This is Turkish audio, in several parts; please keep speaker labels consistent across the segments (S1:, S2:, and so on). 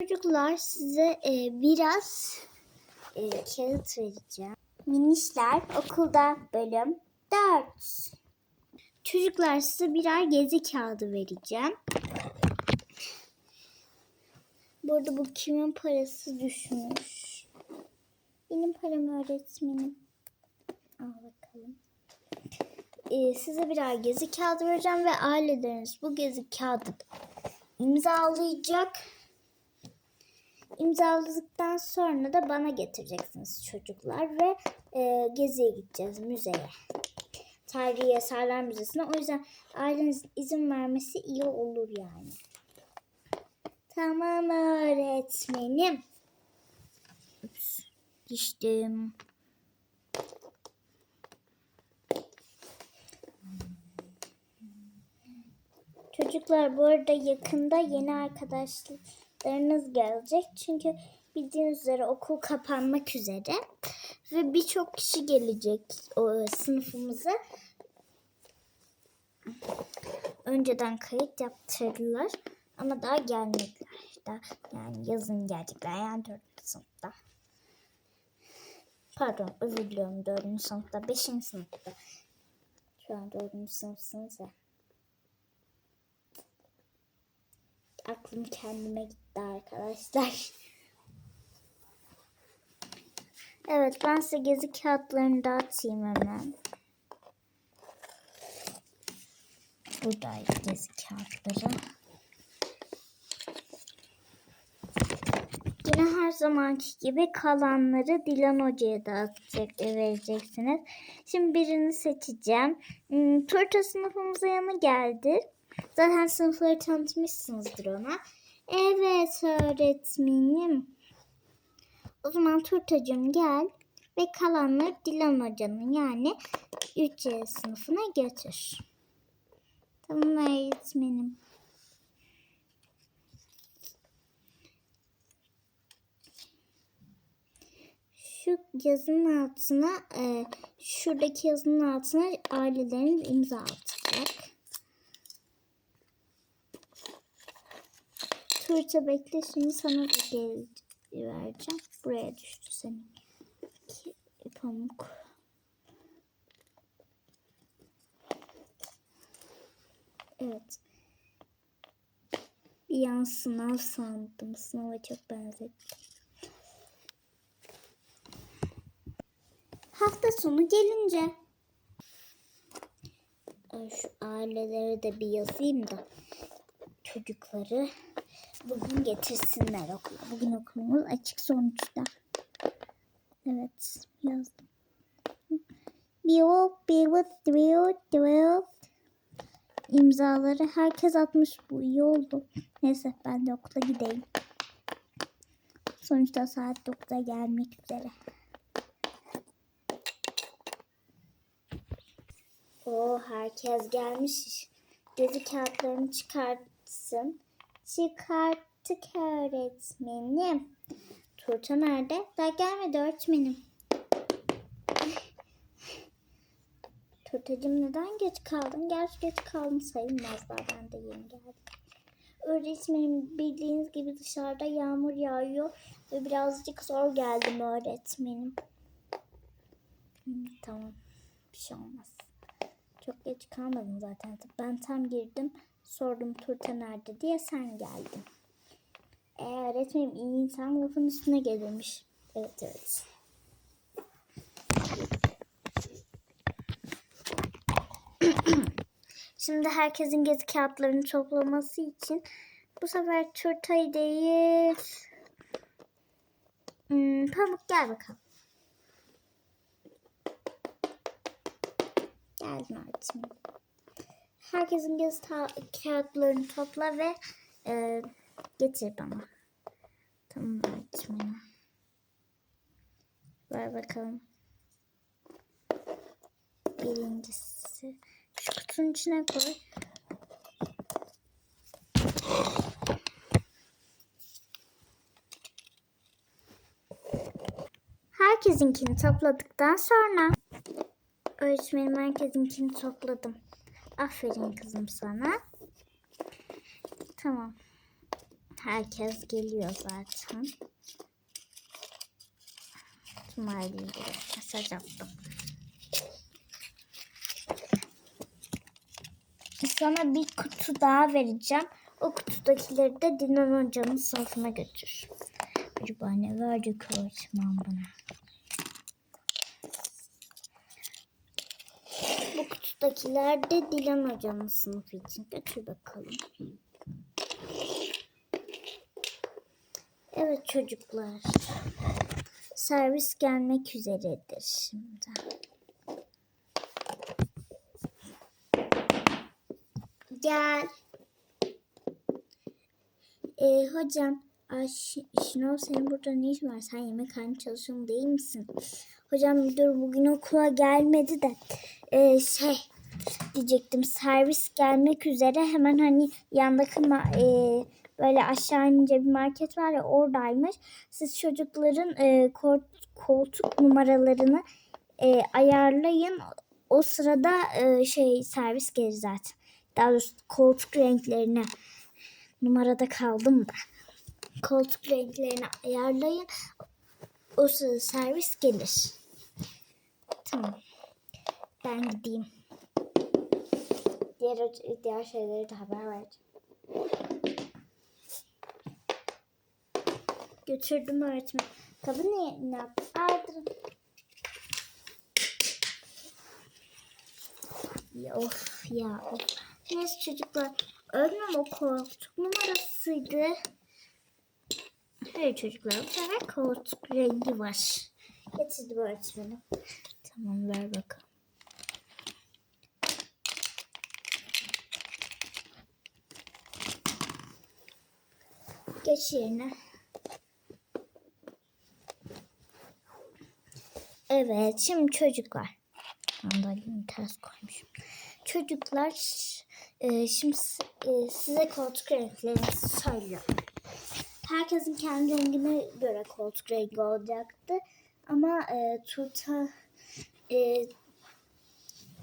S1: Çocuklar size e, biraz e, kağıt vereceğim. Minişler okulda bölüm 4. Çocuklar size birer gezi kağıdı vereceğim. Burada bu kimin parası düşmüş? Benim param öğretmenim. Al bakalım. Ee, size birer gezi kağıdı vereceğim ve aileleriniz bu gezi kağıdı imzalayacak. İmzaladıktan sonra da bana getireceksiniz çocuklar ve e, geziye gideceğiz müzeye. Tarihi Eserler Müzesi'ne. O yüzden ailenizin izin vermesi iyi olur yani. Tamam öğretmenim. Ups, düştüm. Çocuklar bu arada yakında yeni arkadaşlarınız gelecek. Çünkü bildiğiniz üzere okul kapanmak üzere. Ve birçok kişi gelecek o sınıfımıza. Önceden kayıt yaptırdılar. Ama daha gelmediler. Daha, yani yazın gelecekler. Yani 4. sınıfta. Pardon özür diliyorum 4. sınıfta. 5. sınıfta. Şu an 4. sınıfsınız ya. Aklım kendime gitti arkadaşlar. Evet ben size gezi kağıtlarını dağıtayım hemen. Buradaydı gezi kağıtları. Yine her zamanki gibi kalanları Dilan Hoca'ya dağıtacak, vereceksiniz. Şimdi birini seçeceğim. Hmm, Turta sınıfımıza yanı geldi. Zaten sınıfları tanıtmışsınızdır ona. Evet öğretmenim. O zaman Turtacığım gel ve kalanları Dilan Hoca'nın yani 3C sınıfına götür. Tamam öğretmenim. Şu yazının altına, e, şuradaki yazının altına ailelerin imza atacak. Turta bekle şimdi sana da geri vereceğim. Buraya düştü senin. Pamuk. Evet. Bir an sınav sandım. Sınava çok benzettim. Hafta sonu gelince Ay, şu aileleri de bir yazayım da çocukları bugün getirsinler okula. Bugün okulumuz açık sonuçta. Evet yazdım. Bir hop bir hop. İmzaları herkes atmış bu iyi oldu. Neyse ben de okula gideyim. Sonuçta saat 9'a gelmek üzere. O herkes gelmiş. Gezi kağıtlarını çıkartsın. Çıkarttık öğretmenim. Turta nerede? Daha gelmedi öğretmenim. Turtacığım neden geç kaldın? Gerçi geç kaldın sayılmaz daha ben de yeni geldim. Öğretmenim bildiğiniz gibi dışarıda yağmur yağıyor ve birazcık zor geldim öğretmenim. Tamam bir şey olmaz. Çok geç kalmadın zaten. Ben tam girdim. Sordum turta nerede diye sen geldin. E öğretmenim iyi insan lafın üstüne gelirmiş. Evet evet. Şimdi herkesin gezi kağıtlarını toplaması için bu sefer turtayı değil. Hmm, pamuk gel bakalım. Geldim öğretmenim. Herkesin ta- kağıtlarını topla ve e, getir bana. Tamam öğretmenim. Ver bakalım. Birincisi. Şu kutunun içine koy. Herkesinkini topladıktan sonra öğretmenim herkesinkini topladım. Aferin kızım sana. Tamam. Herkes geliyor zaten. Tumayla mesaj attım. Sana bir kutu daha vereceğim. O kutudakileri de Dinan Hoca'nın sınıfına götür. Acaba ne verecek öğretmen bana? Kutudakiler de Dilan Hoca'nın sınıfı için. Götür bakalım. Evet çocuklar. Servis gelmek üzeredir şimdi. Gel. Ee, hocam, ay, Ş- Şenol senin burada ne işin var? Sen yemekhane çalışan değil misin? Hocam müdür bugün okula gelmedi de ee, şey diyecektim servis gelmek üzere hemen hani yandaki ee, böyle aşağı inince bir market var ya oradaymış. Siz çocukların kol- koltuk numaralarını ee, ayarlayın. O sırada ee, şey servis gelir zaten. Daha doğrusu koltuk renklerini numarada kaldım da. Koltuk renklerini ayarlayın. O sırada servis gelir. Tamam. Ben gideyim. Diğer, diğer şeyleri de haber vereceğim. Götürdüm öğretmen. Kabı ne, ne yaptı? Aldırın. Of ya of. Neyse çocuklar. Öğretmenim o koltuk numarasıydı. Hayır çocuklar bu sefer koltuk rengi var. Getirdim öğretmenim. Tamam ver bakalım. Geç yerine. Evet şimdi çocuklar. Sandalyemi ters koymuşum. Çocuklar e, şimdi e, size koltuk renklerini söylüyorum. Herkesin kendi rengine göre koltuk rengi olacaktı. Ama e, tuta e,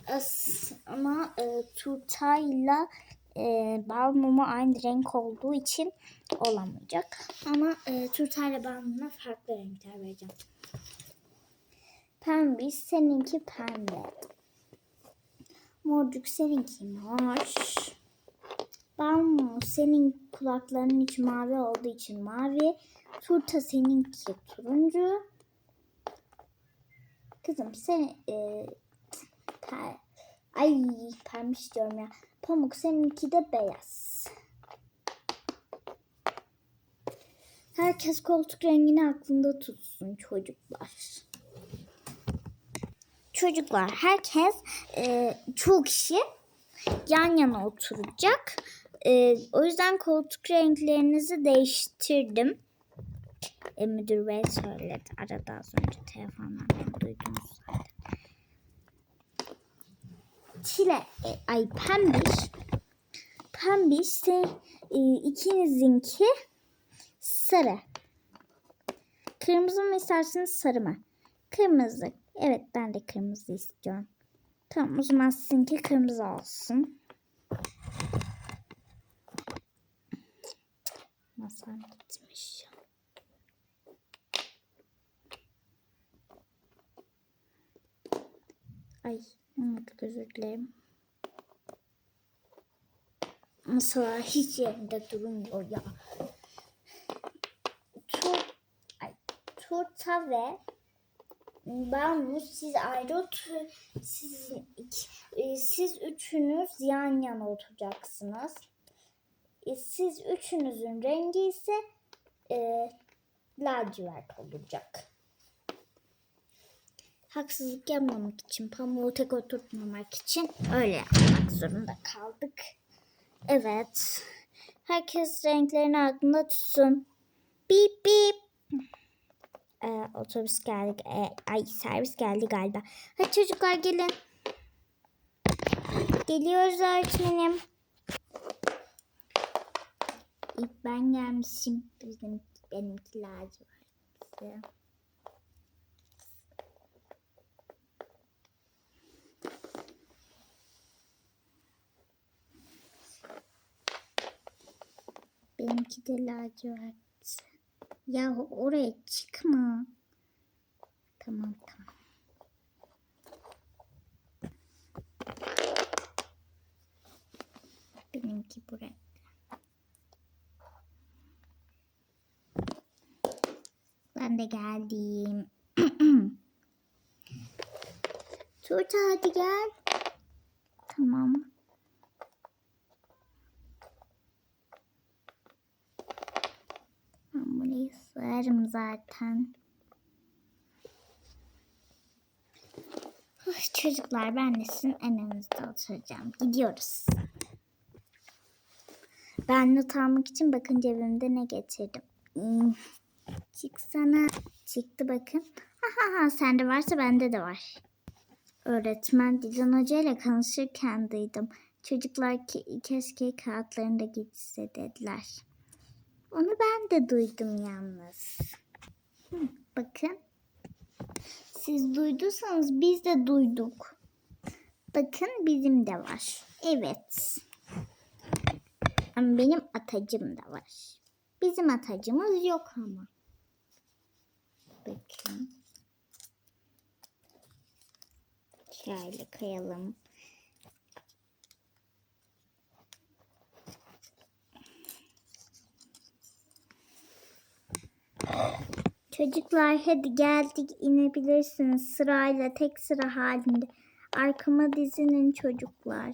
S1: as, ama e, tutayla e, bal mumu aynı renk olduğu için olamayacak. Ama e, turtayla bal mumuna farklı renkler vereceğim. Pembe, seninki pembe. Morcuk seninki mor. Balmumu senin kulaklarının içi mavi olduğu için mavi. Turta seninki turuncu. Kızım sen e, pe- ay pembe diyorum ya. Pamuk seninki de beyaz. Herkes koltuk rengini aklında tutsun çocuklar. Çocuklar herkes e, çok kişi yan yana oturacak. E, o yüzden koltuk renklerinizi değiştirdim. E, müdür bey söyledi. Arada az önce telefondan duydunuz zaten. Çile, e, ay pembiş. Pembiş se, e, ikinizinki sarı. Kırmızı mı isterseniz sarı mı? Kırmızı. Evet ben de kırmızı istiyorum. Tamam o zaman sizinki kırmızı olsun. Masam gitmiş. Ay çok özür dilerim. Masalar hiç yerinde durmuyor ya. Tur, ay, turta ve ben bu siz ayrı otur siz siz üçünüz yan yana oturacaksınız. E, Siz üçünüzün rengi ise e, lacivert olacak. Haksızlık yapmamak için, pamuğu tek oturtmamak için öyle yapmak zorunda kaldık. Evet. Herkes renklerini aklında tutsun. Bip bip. Ee, otobüs geldi. Ee, ay servis geldi galiba. Hadi çocuklar gelin. Geliyoruz öğretmenim. İlk ben gelmişim. Bizim benimki lacivert. Benimki de lacivert. Ya oraya çıkma. Tamam tamam. Benimki buraya. Ben de geldim. Turta hadi gel. Tamam. Ben burayı sığarım zaten. Of, çocuklar ben de sizin önünüzde oturacağım. Gidiyoruz. Ben not almak için bakın cebimde ne getirdim. Çıksana. Çıktı bakın. Ha ha ha sende varsa bende de var. Öğretmen Dilan Hoca ile konuşurken duydum. Çocuklar ki keşke kağıtlarını da gitse dediler. Onu ben de duydum yalnız. Bakın. Siz duyduysanız biz de duyduk. Bakın bizim de var. Evet. Ama benim atacım da var. Bizim atacımız yok ama. Bakın. Şöyle koyalım. Çocuklar hadi geldik inebilirsiniz sırayla tek sıra halinde. Arkama dizinin çocuklar.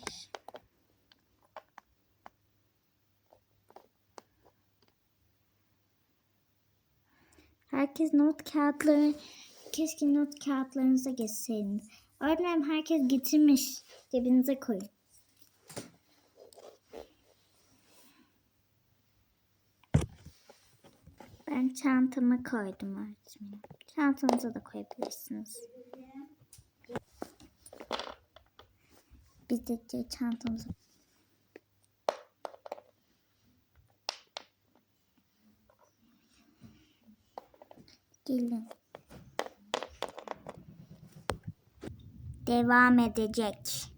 S1: Herkes not kağıtları, keşke not kağıtlarınıza geçseydiniz. Öğretmenim herkes getirmiş. Cebinize koyun. Ben çantama koydum öğretmenim. Çantanıza da koyabilirsiniz. Biz de çantamıza Gelin. Devam edecek.